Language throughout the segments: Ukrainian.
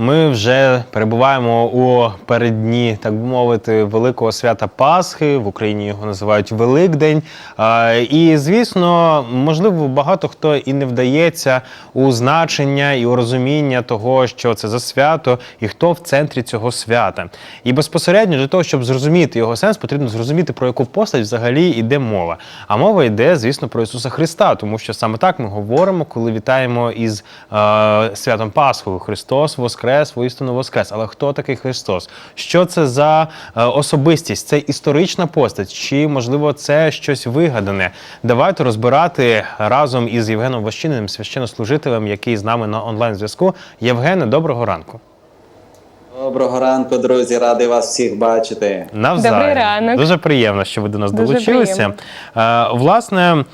Ми вже перебуваємо у переддні, так би мовити, великого свята Пасхи. В Україні його називають Великдень. І звісно, можливо, багато хто і не вдається у значення і у розуміння того, що це за свято, і хто в центрі цього свята. І безпосередньо для того, щоб зрозуміти його сенс, потрібно зрозуміти, про яку постать взагалі йде мова. А мова йде, звісно, про Ісуса Христа, тому що саме так ми говоримо, коли вітаємо із е, святом Пасхою. Христос Воскрес, воістину Воскрес. Але хто такий Христос? Що це за е, особистість? Це історична постать, чи можливо це щось вигадане? Давайте розбирати разом із Євгеном Ващининим, священнослужителем, який з нами на онлайн зв'язку. Євгене, доброго ранку. Доброго ранку, друзі, радий вас всіх бачити. Навзаєм. Добрий ранок. Дуже приємно, що ви до нас Дуже долучилися. приємно. Е, власне,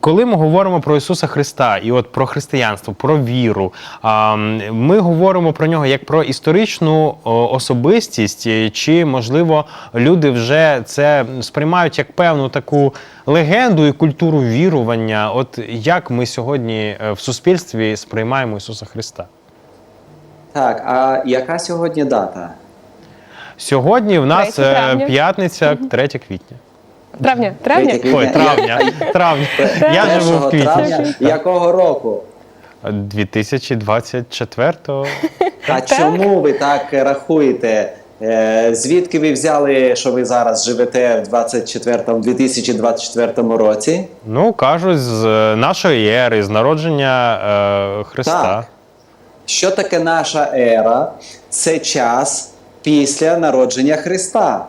коли ми говоримо про Ісуса Христа і от про християнство, про віру, ем, ми говоримо про нього як про історичну особистість, е, чи можливо люди вже це сприймають як певну таку легенду і культуру вірування. От як ми сьогодні е, в суспільстві сприймаємо Ісуса Христа? Так, а яка сьогодні дата? Сьогодні в нас 3 е, п'ятниця, 3 квітня. Травня, травня? Третє Ой, травня. Травня. Я живу в 1 квітні. травня якого року? 2024-го. А чому ви так рахуєте? Е, Звідки ви взяли, що ви зараз живете в 24 2024 році? Ну, кажуть, з е, нашої ери, з народження е, Христа. Так. Що таке наша ера? Це час після народження Христа.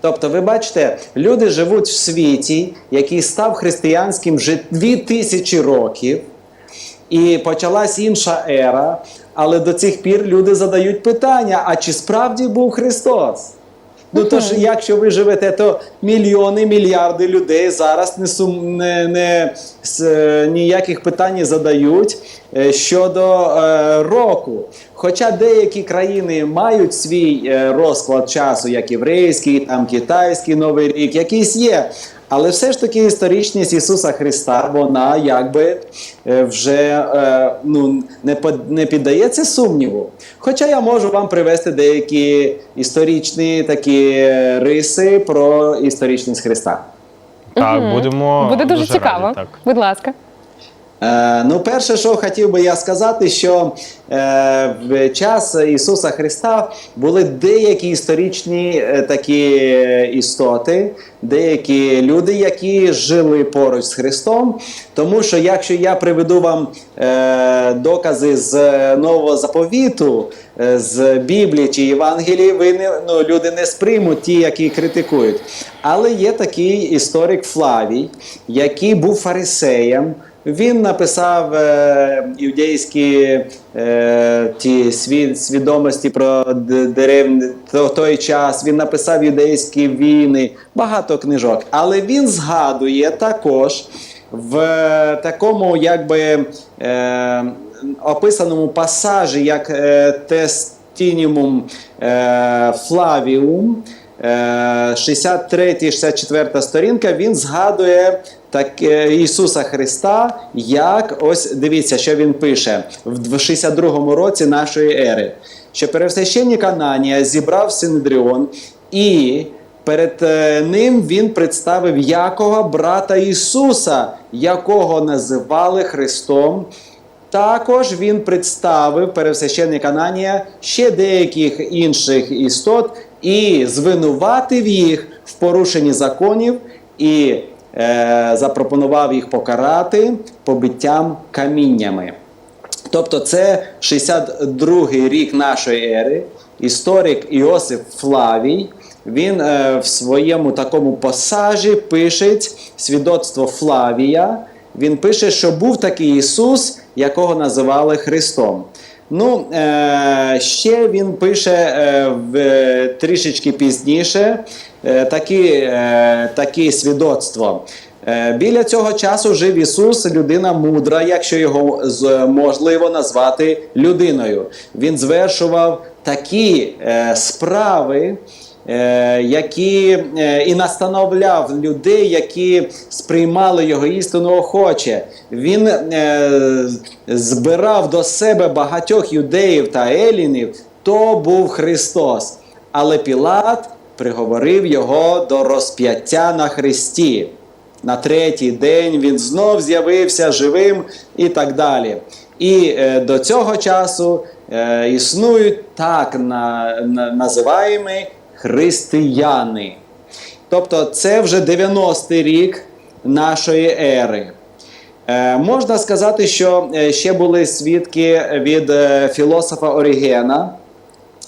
Тобто, ви бачите, люди живуть в світі, який став християнським вже 2000 років, і почалась інша ера, але до цих пір люди задають питання: а чи справді був Христос? Ну тож, якщо ви живете, то мільйони, мільярди людей зараз не сум не, не с, е, ніяких питань не задають е, щодо е, року. Хоча деякі країни мають свій е, розклад часу, як єврейський, там китайський новий рік, якийсь є. Але все ж таки історичність Ісуса Христа, вона якби е, вже е, ну, не, не піддається сумніву. Хоча я можу вам привести деякі історичні такі риси про історичність Христа. Так, будемо. Буде дуже, цікаво. Раді, так. Будь ласка. Е, ну, перше, що хотів би я сказати, що е, в час Ісуса Христа були деякі історичні е, такі е, істоти, деякі люди, які жили поруч з Христом. Тому що якщо я приведу вам е, докази з Нового заповіту, е, з Біблії чи Євангелії, ви не ну, люди не сприймуть ті, які критикують. Але є такий історик Флавій, який був фарисеєм. Він написав е, юдейські е, ті свід, свідомості про д- дерев то- той час. Він написав юдейські війни, багато книжок. Але він згадує також в е, такому, якби е, описаному пасажі, як е, тестінімум е, Флавіум. Е, 63-64 сторінка, він згадує так, е, Ісуса Христа, як ось дивіться, що він пише в 62-му році нашої ери, що пересвященник Ананія зібрав Синедріон і перед е, ним він представив Якова, брата Ісуса, якого називали Христом. Також він представив пересвященник Ананія ще деяких інших істот і звинуватив їх в порушенні законів і запропонував їх покарати побиттям каміннями. Тобто це 62-й рік нашої ери. Історик Іосиф Флавій. Він е, в своєму такому пасажі пише свідоцтво Флавія. Він пише, що був такий Ісус, якого називали Христом. Ну, е, ще він пише е, в, трішечки пізніше е, такі, такі свідоцтво. Біля цього часу жив Ісус, людина мудра, якщо його можливо назвати людиною. Він звершував такі справи, які е, і настановляв людей, які сприймали його істину охоче. Він е, збирав до себе багатьох юдеїв та елінів. То був Христос. Але Пілат приговорив його до розп'яття на Христі. На третій день він знов з'явився живим і так далі. І е, до цього часу е, існують так на, на, називаємо християни. Тобто це вже 90-й рік нашої ери. Е, можна сказати, що е, ще були свідки від е, філософа Орігена,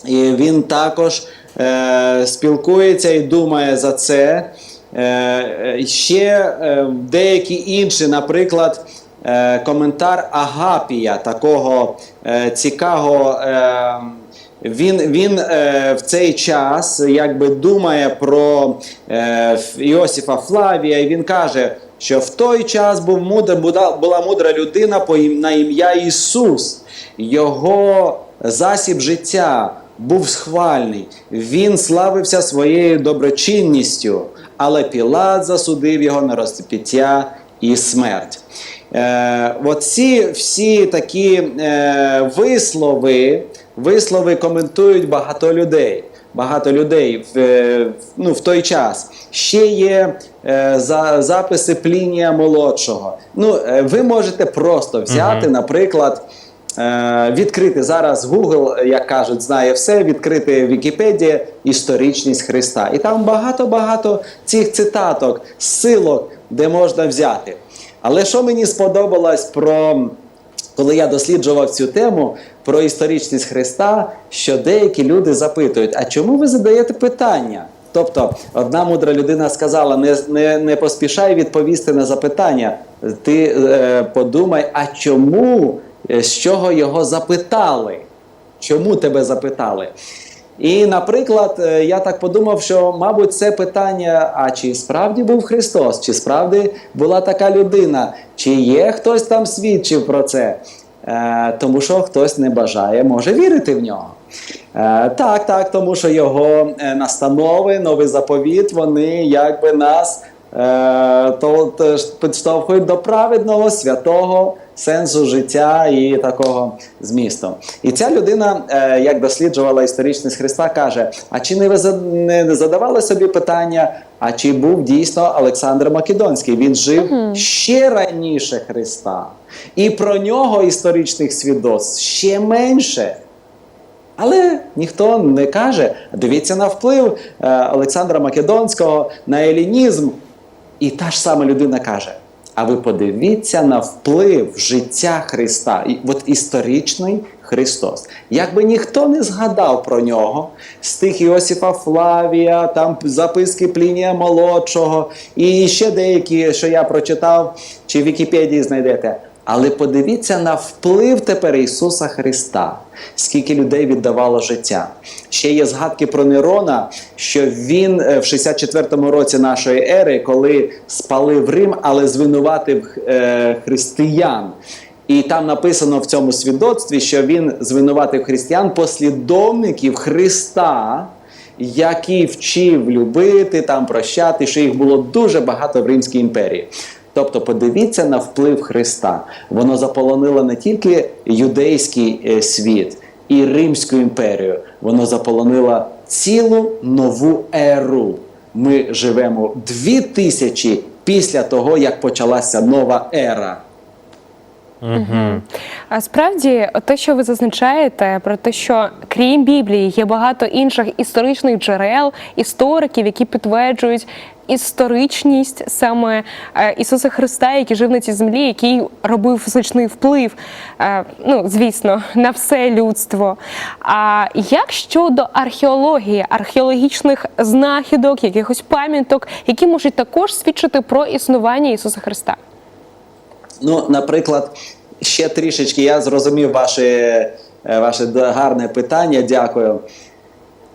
і він також е, спілкується і думає за це. Е, е, ще е, деякі інші, наприклад, е, коментар Агапія, такого е, цікавого. Е, він, він е, в цей час якби думає про е, Іосифа Флавія, і він каже, що в той час був мудр, була, мудра людина по на ім'я Ісус. Його засіб життя був схвальний. Він славився своєю доброчинністю, але Пілат засудив його на розп'яття і смерть. Е, оці всі такі е, вислови, вислови коментують багато людей. Багато людей в, е, ну, в той час. Ще є е, за, записи Плінія молодшого. Ну, е, ви можете просто взяти, наприклад, е, відкрити зараз Google, як кажуть, знає все, відкрити Вікіпедія історичність Христа. І там багато-багато цих цитаток, силок, де можна взяти. Але що мені сподобалось про коли я досліджував цю тему про історичність Христа, що деякі люди запитують: а чому ви задаєте питання? Тобто, одна мудра людина сказала: не, не, не поспішай відповісти на запитання. Ти е, подумай, а чому, е, з чого його запитали? Чому тебе запитали? І, наприклад, е, я так подумав, що, мабуть, це питання: а чи справді був Христос, чи справді була така людина, чи є хтось там свідчив про це? Е, тому що хтось не бажає, може вірити в нього. Е, так, так, тому що його е, настанови, новий заповіт, вони якби нас е, то, то підштовхують до праведного, святого сенсу життя і такого змісту. І ця людина, е, як досліджувала історичність Христа, каже: а чи не ви не задавали собі питання, а чи був дійсно Олександр Македонський? Він жив ще раніше Христа, і про нього історичних свідоцтв ще менше. Але ніхто не каже. Дивіться на вплив е, Олександра Македонського на елінізм. І та ж сама людина каже: а ви подивіться на вплив життя Христа, І от історичний Христос. Якби ніхто не згадав про нього, з тих Іосифа Флавія, там записки Плінія Молодшого, і ще деякі, що я прочитав, чи в Вікіпедії знайдете. Але подивіться на вплив тепер Ісуса Христа, скільки людей віддавало життя. Ще є згадки про Нерона, що він е, в 64-му році нашої ери, коли спалив Рим, але звинуватив е, християн. І там написано в цьому свідоцтві, що він звинуватив християн, послідовників Христа, який вчив любити, там прощати, що їх було дуже багато в Римській імперії. Тобто, подивіться на вплив Христа. Воно заполонило не тільки юдейський е, світ і Римську імперію, воно заполонило цілу нову еру. Ми живемо дві тисячі після того, як почалася нова ера. А справді, те, що ви зазначаєте, про те, що крім Біблії є багато інших історичних джерел, істориків, які підтверджують історичність саме е, Ісуса Христа, який жив на цій землі, який робив значний вплив, е, ну звісно, на все людство. А як щодо археології, археологічних знахідок, якихось пам'яток, які можуть також свідчити про існування Ісуса Христа? Ну, наприклад, ще трішечки я зрозумів ваше, е, ваше гарне питання. Дякую.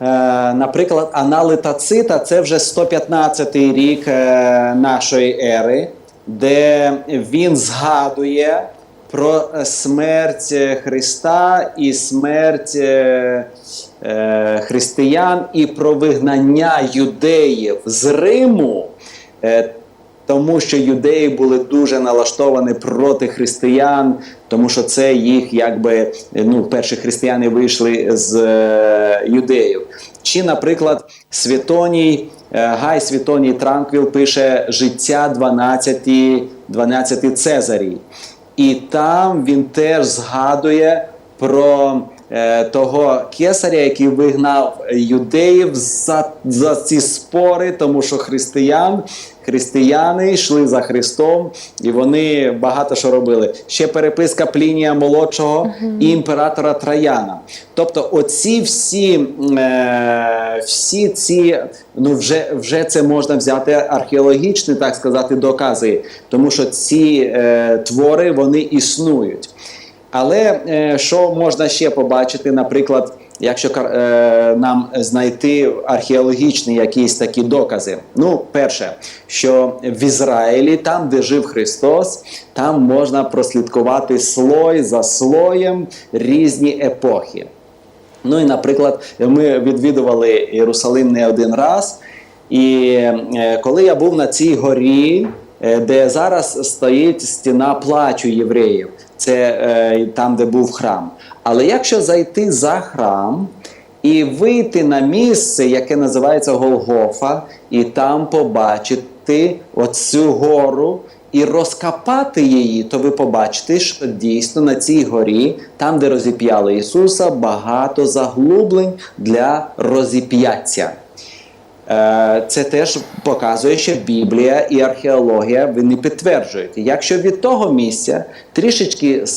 Е, наприклад, аналитацита це вже 115 рік е, нашої ери, де він згадує про смерть Христа і смерть християн, і про вигнання юдеїв з Риму. Тому що юдеї були дуже налаштовані проти християн, тому що це їх якби ну, перші християни вийшли з е, юдеїв. Чи, наприклад, Святоній, е, Гай Святоній Транквіл пише життя 12, 12 Цезарій. І там він теж згадує про того кесаря, який вигнав юдеїв за, за ці спори, тому що християн, християни йшли за Христом, і вони багато що робили. Ще переписка Плінія молодшого і імператора Трояна. Тобто, оці всі, е, всі ці, ну вже, вже це можна взяти археологічні, так сказати, докази, тому що ці е, твори вони існують. Але е, що можна ще побачити, наприклад, якщо е, нам знайти археологічні якісь такі докази? Ну, перше, що в Ізраїлі, там, де жив Христос, там можна прослідкувати слой за слоєм різні епохи. Ну і, наприклад, ми відвідували Єрусалим не один раз. І е, коли я був на цій горі, де зараз стоїть стіна плачу євреїв, це е, там, де був храм. Але якщо зайти за храм і вийти на місце, яке називається Голгофа, і там побачити оцю гору, і розкопати її, то ви побачите, що дійсно на цій горі, там, де розіп'яли Ісуса, багато заглублень для розіп'яття. Е, Це теж показує, що Біблія і археологія вони підтверджують. Якщо від того місця трішечки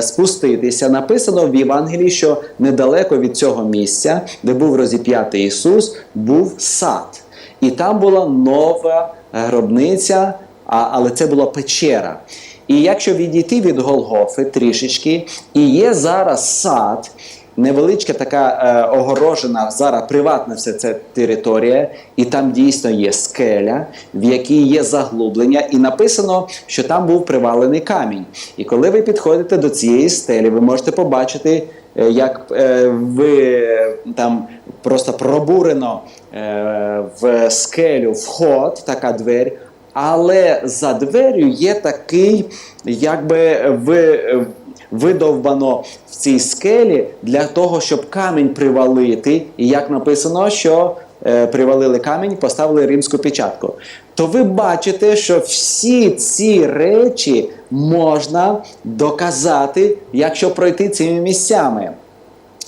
спуститися, написано в Євангелії, що недалеко від цього місця, де був розіп'ятий Ісус, був сад. І там була нова гробниця, але це була печера. І якщо відійти від Голгофи трішечки, і є зараз сад, невеличка така е, огорожена зараз приватна вся ця територія, і там дійсно є скеля, в якій є заглублення, і написано, що там був привалений камінь. І коли ви підходите до цієї стелі, ви можете побачити, е, як е, ви там просто пробурено е, в скелю вход, така двері. Але за дверю є такий, якби видовбано в цій скелі для того, щоб камінь привалити. І як написано, що е, привалили камінь, поставили римську печатку. То ви бачите, що всі ці речі можна доказати, якщо пройти цими місцями.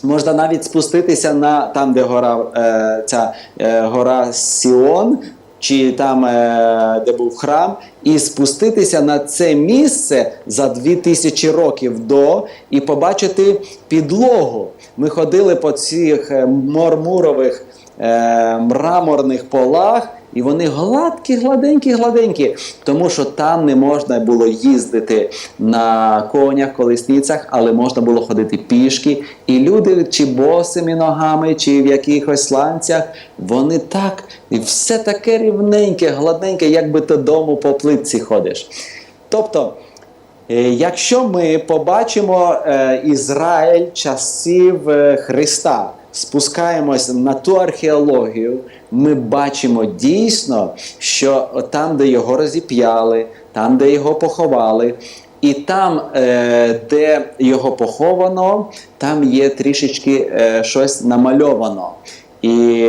Можна навіть спуститися на там, де гора, е, ця е, гора Сіон, чи там, е, де був храм, і спуститися на це місце за 2000 років до і побачити підлогу. Ми ходили по цих е, мормурових е, мраморних полах, і вони гладкі, гладенькі, гладенькі, тому що там не можна було їздити на конях, колесницях, але можна було ходити пішки. І люди, чи босими ногами, чи в якихось ланцях, вони так, і все таке рівненьке, гладеньке, як би ти дому по плитці ходиш. Тобто, Е, Якщо ми побачимо е, Ізраїль часів е, Христа, спускаємось на ту археологію, ми бачимо дійсно, що там, де його розіп'яли, там, де його поховали, і там, е, де його поховано, там є трішечки е, щось намальовано. І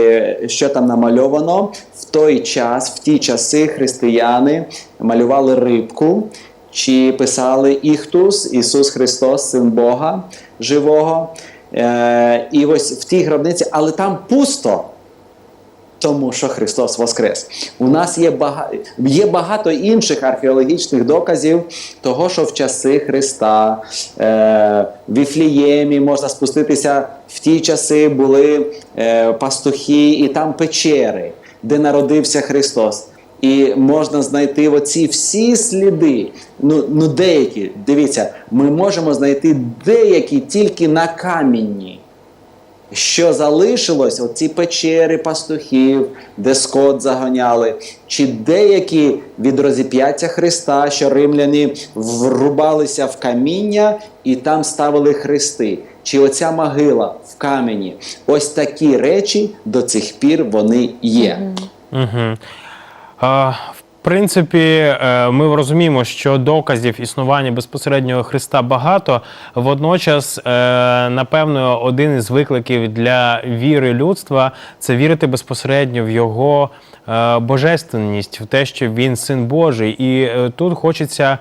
що там намальовано? В той час, в ті часи християни малювали рибку, чи писали Іхтус, Ісус Христос, Син Бога живого. Е, і ось в тій гробниці, але там пусто. Тому що Христос Воскрес. У нас є багато, є багато інших археологічних доказів того, що в часи Христа, е, в Віфліємі можна спуститися в ті часи були е, пастухи і там печери, де народився Христос. І можна знайти оці всі сліди. Ну, ну деякі, дивіться, ми можемо знайти деякі тільки на камінні. що залишилось, оці печери пастухів, де скот заганяли, чи деякі від розіп'яття Христа, що римляни врубалися в каміння і там ставили хрести, чи оця могила в камені. Ось такі речі до цих пір вони є. Угу. В принципі, е, ми розуміємо, що доказів існування безпосереднього Христа багато. Водночас, е, напевно, один із викликів для віри людства це вірити безпосередньо в його божественність, в те, що він син Божий. І е, тут хочеться,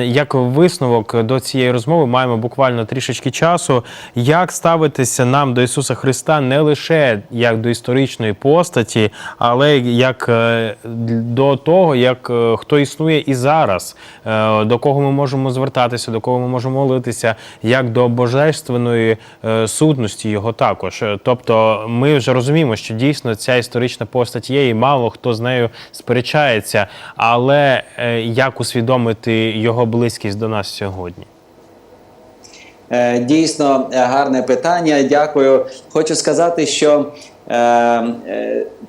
як висновок до цієї розмови, маємо буквально трішечки часу, як ставитися нам до Ісуса Христа не лише як до історичної постаті, але як е, до того, як е, хто існує і зараз, е, до кого ми можемо звертатися, до кого ми можемо молитися, як до божественної е, сутності його також. Е, Тобто, ми вже розуміємо, що дійсно ця історична постать є, і мало хто з нею сперечається. Але е, як усвідомити його близькість до нас сьогодні? Е, Дійсно е, гарне питання. Дякую. Хочу сказати, що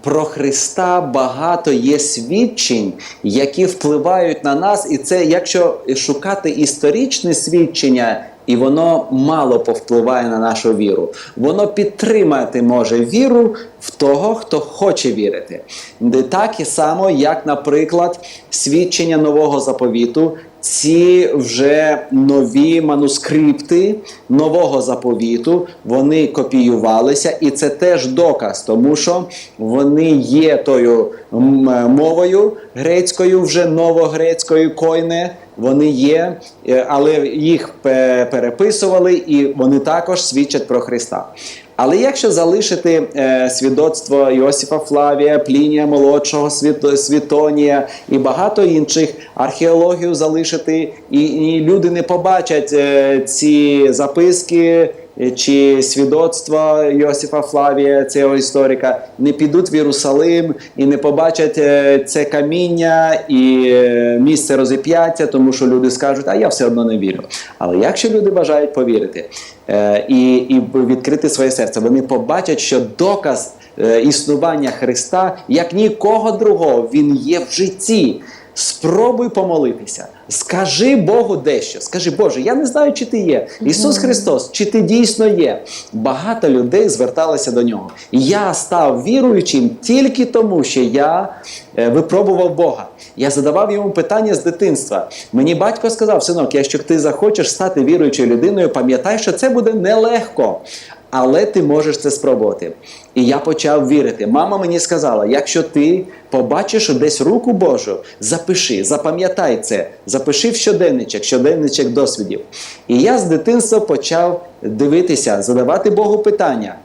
про Христа багато є свідчень, які впливають на нас, і це якщо шукати історичне свідчення. І воно мало повпливає на нашу віру. Воно підтримати може віру в того, хто хоче вірити. Так і само, як, наприклад, свідчення нового заповіту, ці вже нові манускрипти нового заповіту, вони копіювалися, і це теж доказ, тому що вони є тою мовою грецькою, вже новогрецькою койне. Вони є, е, але їх переписували, і вони також свідчать про Христа. Але якщо залишити е, свідоцтво Йосифа Флавія, Плінія Молодшого, Світ, Світонія і багато інших археологію залишити, і, і люди не побачать е, ці записки. Е, Чи свідоцтво Йосифа Флавія, цього історика, не підуть в Єрусалим і не побачать е, це каміння і е, місце розіп'яття, тому що люди скажуть, а я все одно не вірю. Але якщо люди бажають повірити і, і відкрити своє серце, вони побачать, що доказ існування Христа, як нікого другого, він є в житті. Спробуй помолитися. Скажи Богу дещо. Скажи, Боже, я не знаю, чи ти є. Ісус Христос, чи ти дійсно є. Багато людей зверталися до нього. Я став віруючим тільки тому, що я е, випробував Бога. Я задавав йому питання з дитинства. Мені батько сказав: синок, якщо ти захочеш стати віруючою людиною, пам'ятай, що це буде нелегко. Але ти можеш це спробувати. І я почав вірити. Мама мені сказала: якщо ти побачиш десь руку Божу, запиши, запам'ятай це, запиши в щоденничок, щоденничок досвідів. І я з дитинства почав дивитися, задавати Богу питання.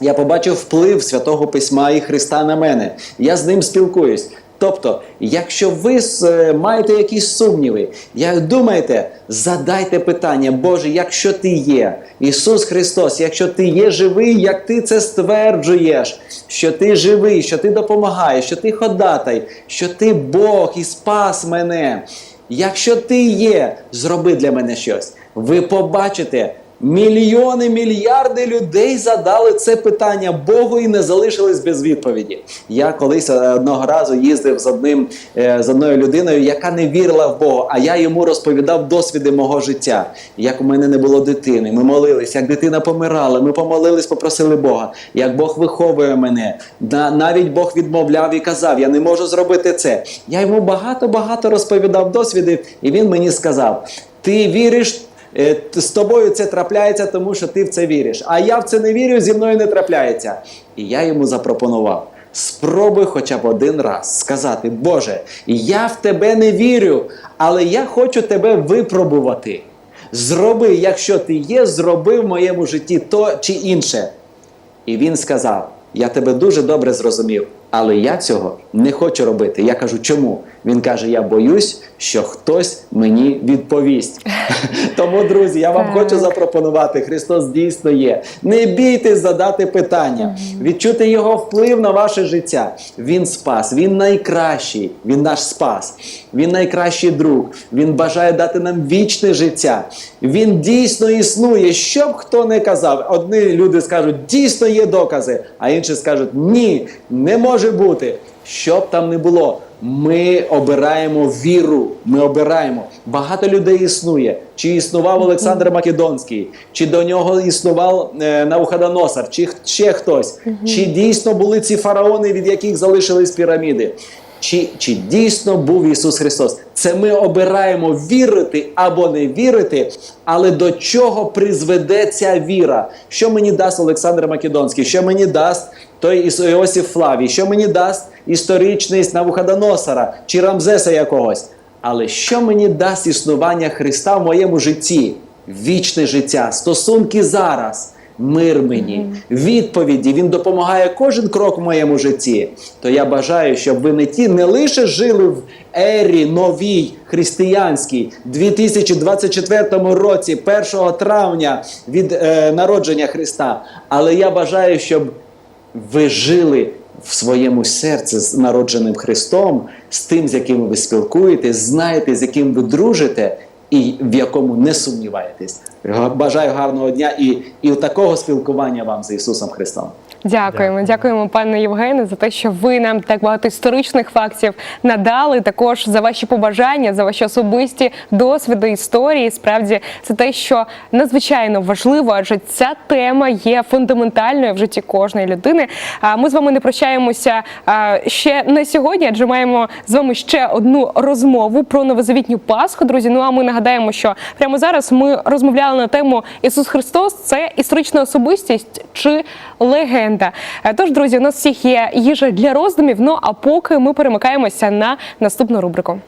Я побачив вплив Святого Письма і Христа на мене. Я з ним спілкуюсь. Тобто, якщо ви е, маєте якісь сумніви, як думаєте, задайте питання, Боже, якщо ти є, Ісус Христос, якщо ти є живий, як ти це стверджуєш, що ти живий, що ти допомагаєш, що ти ходатай, що ти Бог і спас мене. Якщо ти є, зроби для мене щось. Ви побачите. Мільйони, мільярди людей задали це питання Богу і не залишились без відповіді. Я колись е, одного разу їздив з одним е, з одною людиною, яка не вірила в Бога. А я йому розповідав досвіди мого життя, як у мене не було дитини. Ми молились, як дитина помирала. Ми помолились, попросили Бога, як Бог виховує мене. На- Навіть Бог відмовляв і казав: Я не можу зробити це. Я йому багато багато розповідав досвідів, і він мені сказав: Ти віриш. Е, З тобою це трапляється, тому що ти в це віриш. А я в це не вірю, зі мною не трапляється. І я йому запропонував: спробуй хоча б один раз сказати: Боже, я в тебе не вірю, але я хочу тебе випробувати. Зроби, якщо ти є, зроби в моєму житті то чи інше. І він сказав: Я тебе дуже добре зрозумів. Але я цього не хочу робити. Я кажу, чому? Він каже: Я боюсь, що хтось мені відповість. Тому, друзі, я вам хочу запропонувати. Христос дійсно є. Не бійтесь задати питання, відчути його вплив на ваше життя. Він спас, він найкращий, він наш спас, він найкращий друг. Він бажає дати нам вічне життя. Він дійсно існує. Що б хто не казав, одні люди скажуть, дійсно є докази, а інші скажуть, ні, не може бути. Що б там не було, ми обираємо віру. Ми обираємо. Багато людей існує. Чи існував Олександр Македонський, чи до нього існував е, Навуходоносор, чи ще хтось, чи дійсно були ці фараони, від яких залишились піраміди. Чи, чи дійсно був Ісус Христос? Це ми обираємо вірити або не вірити, але до чого призведе ця віра? Що мені дасть Олександр Македонський? Що мені дасть той Іосиф Флавій? Що мені дасть історичність Навуходоносора чи Рамзеса якогось? Але що мені дасть існування Христа в моєму житті? Вічне життя, стосунки зараз, мир мені, відповіді. Він допомагає кожен крок в моєму житті. То я бажаю, щоб ви не ті не лише жили в ері новій християнській 2024 році, 1 травня від е, народження Христа. Але я бажаю, щоб ви жили в своєму серці з народженим Христом, з тим, з яким ви спілкуєтесь, знаєте, з яким ви дружите, і в якому не сумніваєтесь. Бажаю гарного дня і, і такого спілкування вам з Ісусом Христом. Дякуємо, дякуємо, пане Євгене, за те, що ви нам так багато історичних фактів надали. Також за ваші побажання, за ваші особисті досвіди історії. Справді це те, що надзвичайно важливо, адже ця тема є фундаментальною в житті кожної людини. А ми з вами не прощаємося ще не сьогодні, адже маємо з вами ще одну розмову про новозавітню Пасху. Друзі, ну а ми нагадаємо, що прямо зараз ми розмовляли на тему Ісус Христос це історична особистість чи легенда. Е, Тож, друзі, у нас всіх є їжа для роздумів. Ну а поки ми перемикаємося на наступну рубрику.